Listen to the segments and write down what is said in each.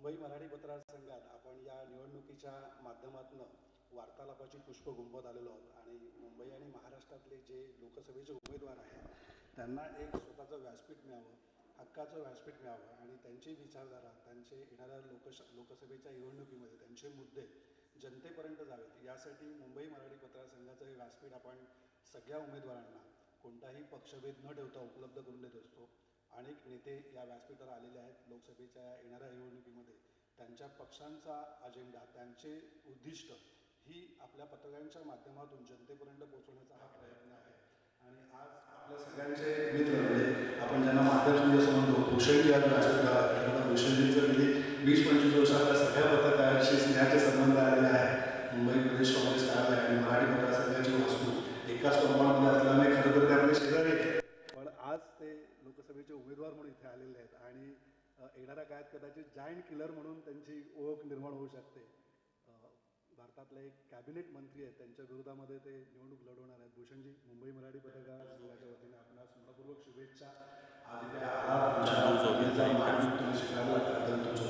मुंबई मराठी पत्रकार संघात आपण या निवडणुकीच्या माध्यमातून वार्तालापाची पुष्प गुंबत आलेलो आहोत. आणि मुंबई आणि महाराष्ट्रातले जे लोकसभेचे उमेदवार आहेत त्यांना एक स्वतःचं व्यासपीठ मिळावं हक्काचं व्यासपीठ मिळावं आणि त्यांची विचारधारा त्यांचे येणाऱ्या लोकश लोकसभेच्या निवडणुकीमध्ये त्यांचे मुद्दे जनतेपर्यंत जावेत. यासाठी मुंबई मराठी पत्रकार संघाचं हे व्यासपीठ आपण सगळ्या उमेदवारांना कोणताही पक्षभेद न ठेवता उपलब्ध करून देत असतो. अनेक नेते या व्यासपीठावर आलेले आहेत. लोकसभेच्या या येणाऱ्या निवडणुकीमध्ये त्यांच्या पक्षांचा अजेंडा त्यांचे उद्दिष्ट ही आपल्या पत्रकारांच्या माध्यमातून जनतेपर्यंत पोहोचवण्याचा हा प्रयत्न आहे. आणि आज आपल्या सगळ्यांचे मित्र म्हणजे आपण ज्यांना माध्यम म्हणजे असं भूषणजी आज व्यासपीठावर त्यांना भूषणजींचं गेली म्हणजे वीस पंचवीस वर्षातल्या सगळ्या पत्रकार लोकसभेचे उमेदवार म्हणून इथे आलेले आहेत आणि येणाऱ्या काळात कदाचित जायंट किलर म्हणून त्यांची ओळख निर्माण होऊ शकते. भारतातले एक कॅबिनेट मंत्री आहेत त्यांच्या विरोधामध्ये ते निवडणूक लढवणार आहेत. भूषणजी मुंबई मराठी पत्रकार संघाच्या वतीने आपणास मनपूर्वक शुभेच्छा.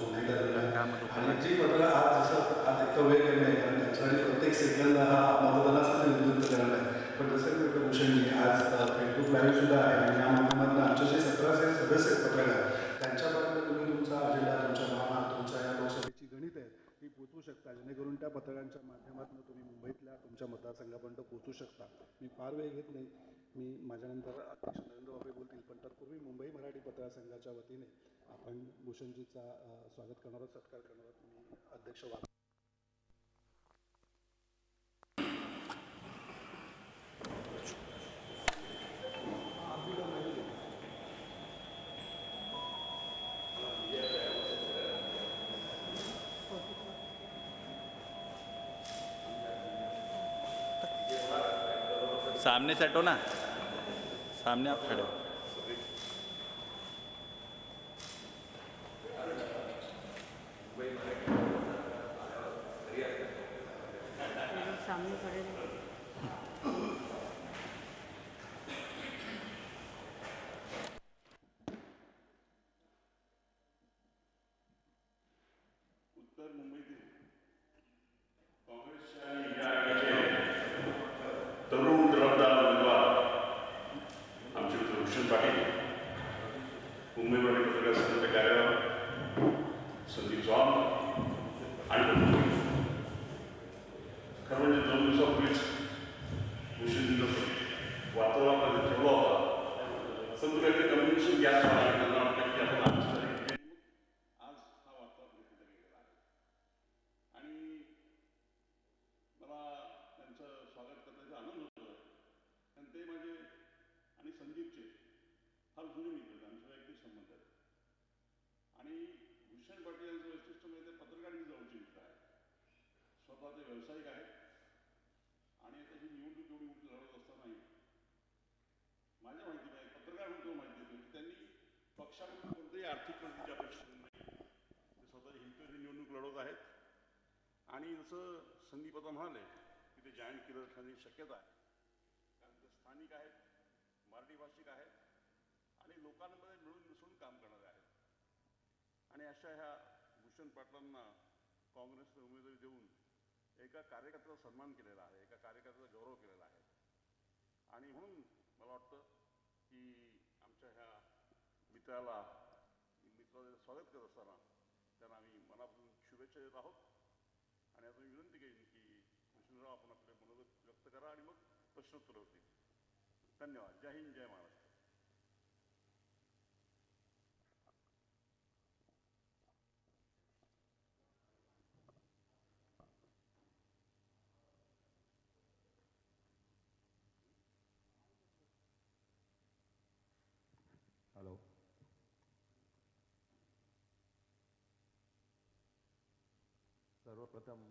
आणि जी पत्रकार आज जसं आज इतकं वेळ कमी आहे कारण त्यांच्यासाठी प्रत्येक सेकंद हा मतदानासाठी निर्मित करणार आहे पण जसं की डॉक्टर भूषणजी आज फेसबुक लाईव्ह सुद्धा आहे आणि या माध्यमातून आमचे जे सतराशे सदस्य आहेत पत्रकार त्यांच्यापर्यंत तुम्ही तुमचा अजेंडा तुमच्या भावना तुमच्या या लोकसभेची गणित आहेत ती पोचवू शकता जेणेकरून त्या पत्रकांच्या माध्यमातून तुम्ही मुंबईतल्या तुमच्या मतदारसंघापर्यंत पोचू शकता. मी फार वेळ घेत नाही. मी माझ्यानंतर अध्यक्ष नरेंद्र बाबे बोलतील पण तत्पूर्वी मुंबई मराठी पत्रकार संघाच्या वतीने आपण भूषणजीचा स्वागत करणार आहोत सत्कार करणार आहोत. मी अध्यक्ष वा सामने से हटो ना? सामने आप खड़े हो। सामने खड़े उत्तर मुंबईतील खरं म्हणजे दोन दिवसापूर्वीच भूषणजींना वातावरणामध्ये ठेवला होता असं तुला कम्युनिकेशन गॅस मला त्यांना वाटतं की आपण आमची तारीख घेऊ. आज हा वार्ताहर घेतला गेलेला आहे आणि मला त्यांचं स्वागत करण्याचा आनंद होतो आहे आणि ते माझे आणि संदीपचे फार जुने मित्र आहेत आमचे वैयक्तिक संबंध आहेत आणि भूषण पाटील यांचं वैशिष्ट्य म्हणजे ते पत्रकारांची जवळचे मित्र आहेत स्वतः ते व्यावसायिक आहेत आणि आता ही निवडणूक एवढी मोठी लढत असतानाही माझ्या माहितीने पत्रकार म्हणून तो माहिती देतो की त्यांनी पक्षाकडून कोणत्याही आर्थिक मदतीची अपेक्षा नाही ते स्वतःची हिंदू निवडणूक लढवत आहेत. आणि जसं संदीप आता म्हणाले की ते जायंट केलं असण्याची शक्यता आहे. कारण ते स्थानिक आहेत मराठी भाषिक आहेत आणि लोकांमध्ये मिळून मिसळून काम करणारे आहेत. आणि अशा ह्या भूषण पाटलांना काँग्रेसने उमेदवारी देऊन एका कार्यकर्त्याचा सन्मान केलेला आहे एका कार्यकर्त्याचा गौरव केलेला आहे. आणि म्हणून मला वाटतं की आमच्या ह्या मित्राला मित्राचं स्वागत करत असताना त्यांना आम्ही मनापासून शुभेच्छा देत आहोत आणि आता मी विनंती केली की कृष्णराव आपण आपले मनोगत व्यक्त करा आणि मग प्रश्नोत्तर होतील धन्यवाद जय हिंद जय महाराष्ट्र सर्वप्रथम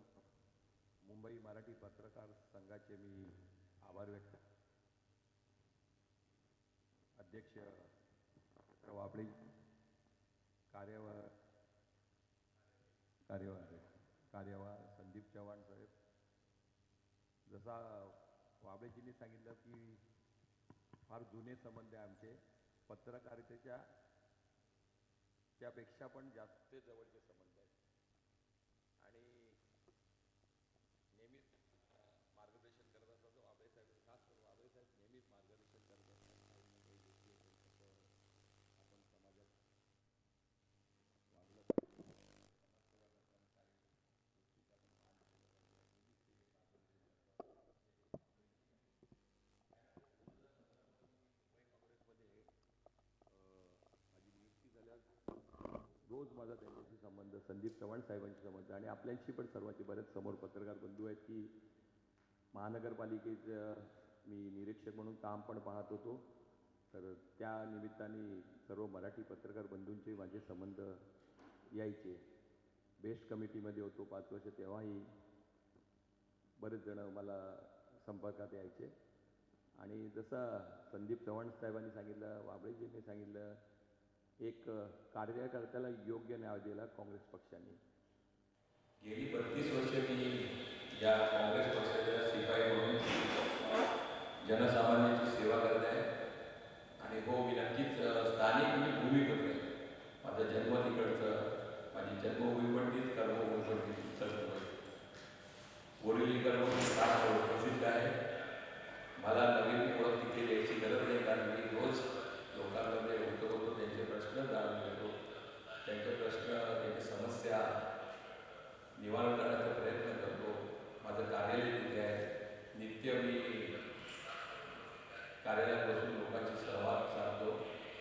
मुंबई मराठी पत्रकार संघाचे मी आभार व्यक्त अध्यक्ष वाबळी कार्यवाह कार्यवाह कार्यवाह संदीप चव्हाण साहेब. जसा वाबळेजींनी सांगितलं की फार जुने संबंध आहे आमचे. पत्रकारितेच्या त्यापेक्षा पण जास्त जवळचे संबंध रोज माझा त्यांच्याशी संबंध संदीप चव्हाण साहेबांशी संबंध. आणि आपल्याशी पण सर्वांचे बरेच समोर पत्रकार बंधू आहेत की महानगरपालिकेचं मी निरीक्षक म्हणून काम पण पाहत होतो. तर त्या निमित्ताने सर्व मराठी पत्रकार बंधूंचे माझे संबंध यायचे. बेस्ट कमिटीमध्ये होतो पाच वर्ष तेव्हाही. बरेच जण मला संपर्कात यायचे. आणि जसं संदीप चव्हाण साहेबांनी सांगितलं वाबळेजींनी सांगितलं एक कार्यकर्त्याला योग्य न्याय दिला काँग्रेस पक्षाने. गेली बत्तीस वर्ष मी या काँग्रेस पक्षाच्या शिपाई म्हणून जनसामान्यांची सेवा करत आहे. आणि हो मी नक्कीच स्थानिक मी भूमिगत आहे. माझा जन्म तिकडचं माझी जन्मभूमी पण तीच कर्मभूमी पण तीच बोरिवली कर्मभूमी प्रसिद्ध आहे. मला नवीन ओळख तिथे द्यायची गरज नाही कारण मी रोज लोकांमध्ये उतरवतो त्यांचे प्रश्न जाणून घेतो. त्यांचे प्रश्न त्यांची समस्या निवारण करण्याचा प्रयत्न करतो. माझं कार्यालय तिथे आहे. नित्य मी कार्यालयात बसून लोकांशी सहभाग साधतो.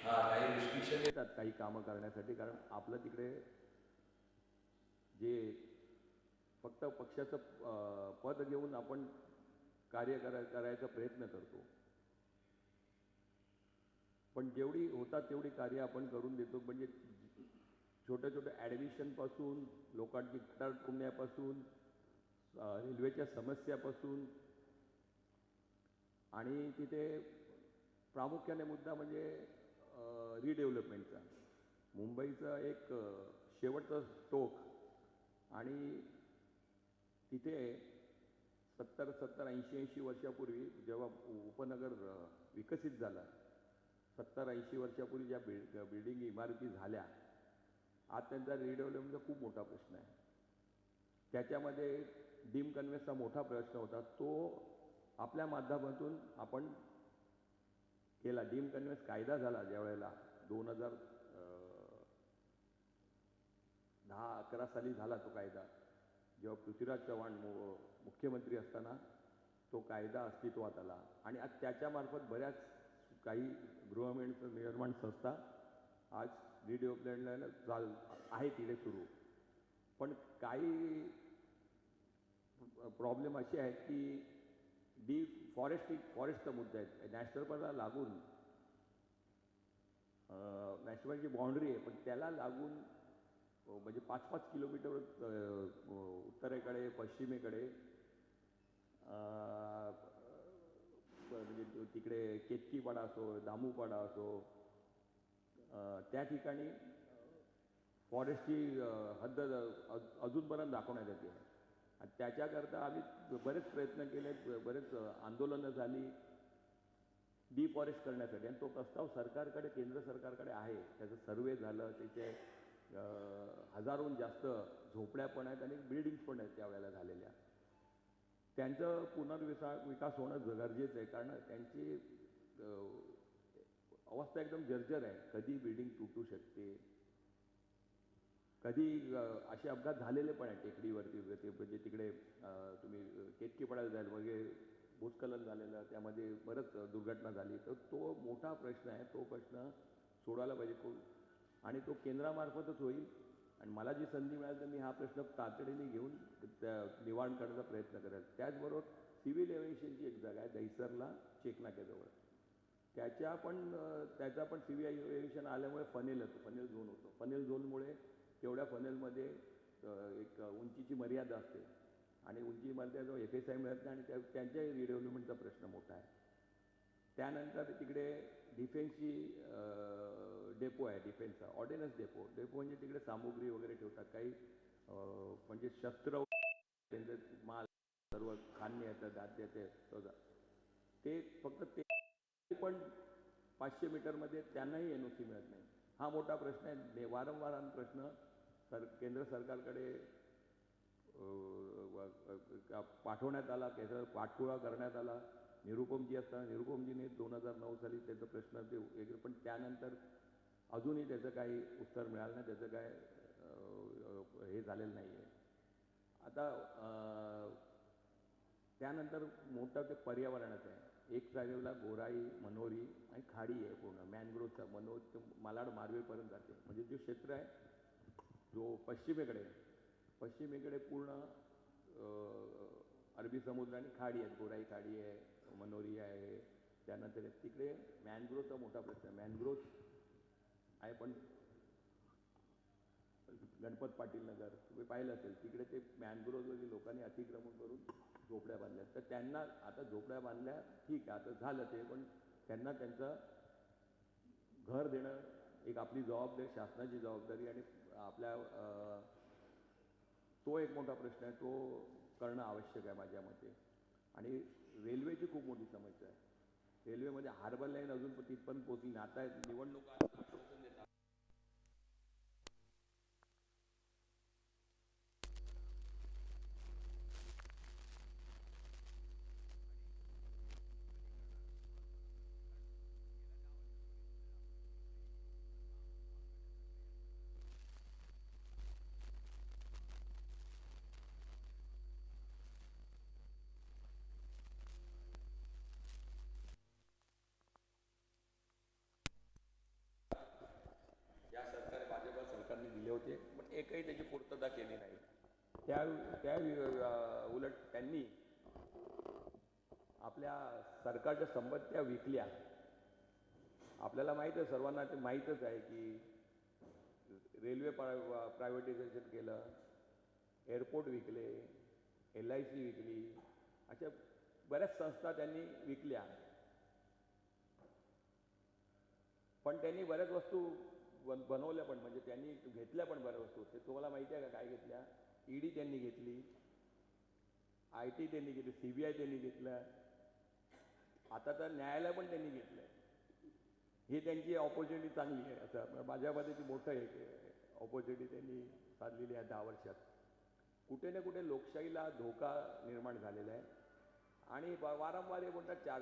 हा काही रिस्ट्रिक्शन येतात काही कामं करण्यासाठी. कारण आपलं तिकडे जे फक्त पक्षाचं पद घेऊन आपण कार्य करा करायचा प्रयत्न करतो. पण जेवढी होतात तेवढी कार्य आपण करून देतो. म्हणजे छोट्या छोट्या ॲडमिशनपासून लोकांची गटार टोंगण्यापासून रेल्वेच्या समस्यापासून आणि तिथे प्रामुख्याने मुद्दा म्हणजे रिडेव्हलपमेंटचा मुंबईचा एक शेवटचा टोक आणि तिथे सत्तर सत्तर ऐंशी ऐंशी वर्षापूर्वी जेव्हा उपनगर विकसित झाला सत्तर ऐंशी वर्षापूर्वी ज्या बिल्ड बिल्डिंग इमारती झाल्या आज त्यांचा रिडेव्हलपमेंटचा खूप मोठा प्रश्न आहे. त्याच्यामध्ये डीम कन्व्हेन्सचा मोठा प्रश्न होता. तो आपल्या माध्यमातून आपण केला. डीम कन्व्हेन्स कायदा झाला ज्या वेळेला दोन हजार दहा अकरा साली झाला तो कायदा. जेव्हा पृथ्वीराज चव्हाण मुख्यमंत्री असताना तो कायदा अस्तित्वात आला. आणि आज त्याच्यामार्फत बऱ्याच काही गृहनिर्माण निर्माण संस्था आज रिडेव्हलपमेंटला चाल आहे तिथे सुरू. पण काही प्रॉब्लेम असे आहेत की डी फॉरेस्ट फॉरेस्टचा मुद्दा आहे. नॅशनल पार्कला लागून नॅशनल पार्कची बाउंड्री आहे पण त्याला लागून म्हणजे पाच पाच किलोमीटर उत्तरेकडे पश्चिमेकडे तिकडे केतकीपाडा असो दामूपाडा असो त्या ठिकाणी फॉरेस्टची हद्द अजूनपर्यंत दाखवण्यात येते. आणि त्याच्याकरता आम्ही बरेच प्रयत्न केले बरेच आंदोलनं झाली डिफॉरेस्ट करण्यासाठी. आणि तो प्रस्ताव सरकारकडे केंद्र सरकारकडे आहे. त्याचं सर्वे झालं त्याचे हजारोहून जास्त झोपड्या पण आहेत आणि बिल्डिंग्स पण आहेत त्यावेळेला झालेल्या. त्यांचं पुनर्विसा विकास होणं गरजेचं आहे. कारण त्यांची अवस्था एकदम जर्जर आहे. कधी बिल्डिंग तुटू शकते? कधी असे अपघात झालेले पण आहेत टेकडीवरती वगैरे. ते म्हणजे तिकडे तुम्ही केटकी पडायला जाईल वगैरे भूस्खलन झालेलं त्यामध्ये बरंच दुर्घटना झाली. तर तो मोठा प्रश्न आहे. तो प्रश्न सोडवायला पाहिजे. आणि तो केंद्रामार्फतच होईल. आणि मला जी संधी मिळाली तर मी हा प्रश्न तातडीने घेऊन त्या निवारण करण्याचा प्रयत्न करेल. त्याचबरोबर सिव्हिल एव्हिएशनची एक जागा आहे दहिसरला चेकनाक्याजवळ. त्याच्या पण त्याचा पण सिव्हिल एव्हिएशन आल्यामुळे फनेल होतो फनेल झोन होतो. फनेल झोनमुळे तेवढ्या फनेलमध्ये एक उंचीची मर्यादा असते. आणि उंची मर्यादा एफ एस आय मिळत नाही आणि त्या त्यांच्याही रिडेव्हलपमेंटचा प्रश्न मोठा आहे. त्यानंतर तिकडे डिफेन्सची डेपो आहे डिफेन्सचा ऑर्डिनन्स डेपो. डेपो म्हणजे तिकडे सामुग्री वगैरे ठेवतात. काही म्हणजे शस्त्र त्यांचे माल सर्व खान्य येतं दाद्य ते ते फक्त ते पण पाचशे मीटरमध्ये त्यांनाही एन ओ सी मिळत नाही. हा मोठा प्रश्न आहे. वारंवार हा प्रश्न सर केंद्र सरकारकडे पाठवण्यात आला त्याचा पाठपुरावा करण्यात आला. निरुपमजी असताना निरुपमजीने दोन हजार नऊ साली त्याचा प्रश्न ते वगैरे पण त्यानंतर अजूनही त्याचं काही उत्तर मिळालं नाही त्याचं काय हे झालेलं नाही आहे आता त्यानंतर मोठं ते पर्यावरणाचं आहे. एक साईडला गोराई मनोरी आणि खाडी आहे पूर्ण. मॅनग्रोव्हचं मनोर ते मालाड मारवेपर्यंत जाते. म्हणजे जे क्षेत्र आहे जो पश्चिमेकडे पश्चिमेकडे पूर्ण अरबी समुद्र आणि खाडी आहेत. गोराई खाडी आहे मनोरी आहे त्यानंतर तिकडे मॅनग्रोवचा मोठा प्रश्न आहे. मॅनग्रोव आहे पण गणपत पाटील नगर तुम्ही पाहिलं असेल तिकडे ते मॅनग्रोवरील लोकांनी अतिक्रमण करून झोपड्या बांधल्या. तर त्यांना आता झोपड्या बांधल्या ठीक आहे आता झालं ते पण त्यांना त्यांचं घर देणं एक आपली जबाबदारी शासनाची जबाबदारी आणि आपल्या तो एक मोठा प्रश्न आहे तो करणं आवश्यक आहे माझ्या मते. आणि रेल्वेची खूप मोठी समस्या आहे. रेल्वेमध्ये हार्बर लाईन अजून पण तिथपर्यंत पोचली नाता आता निवडणुका होते पण एकही त्याची पूर्तता केली नाही. त्या त्या उलट त्यांनी आपल्या सरकारच्या संपत्त्या विकल्या. आपल्याला माहीत आहे सर्वांना ते माहीतच आहे की रेल्वे प्रायव्हेटायझेशन केलं एअरपोर्ट विकले एल आय सी विकली अशा बऱ्याच संस्था त्यांनी विकल्या. पण त्यांनी बऱ्याच वस्तू बन बनवल्या पण म्हणजे त्यांनी घेतल्या पण बऱ्या वस्तू. ते तुम्हाला माहिती आहे का काय घेतल्या? ईडी त्यांनी घेतली. आय टी त्यांनी घेतली. सी बी आय त्यांनी घेतलं. आता तर न्यायालय पण त्यांनी घेतलं ही त्यांची ऑपॉर्च्युनिटी चांगली आहे. असं माझ्यामध्ये ती मोठं एक ऑपॉर्च्युनिटी त्यांनी साधलेली आहे दहा वर्षात. कुठे ना कुठे लोकशाहीला धोका निर्माण झालेला आहे. आणि वारंवार हे म्हणतात चार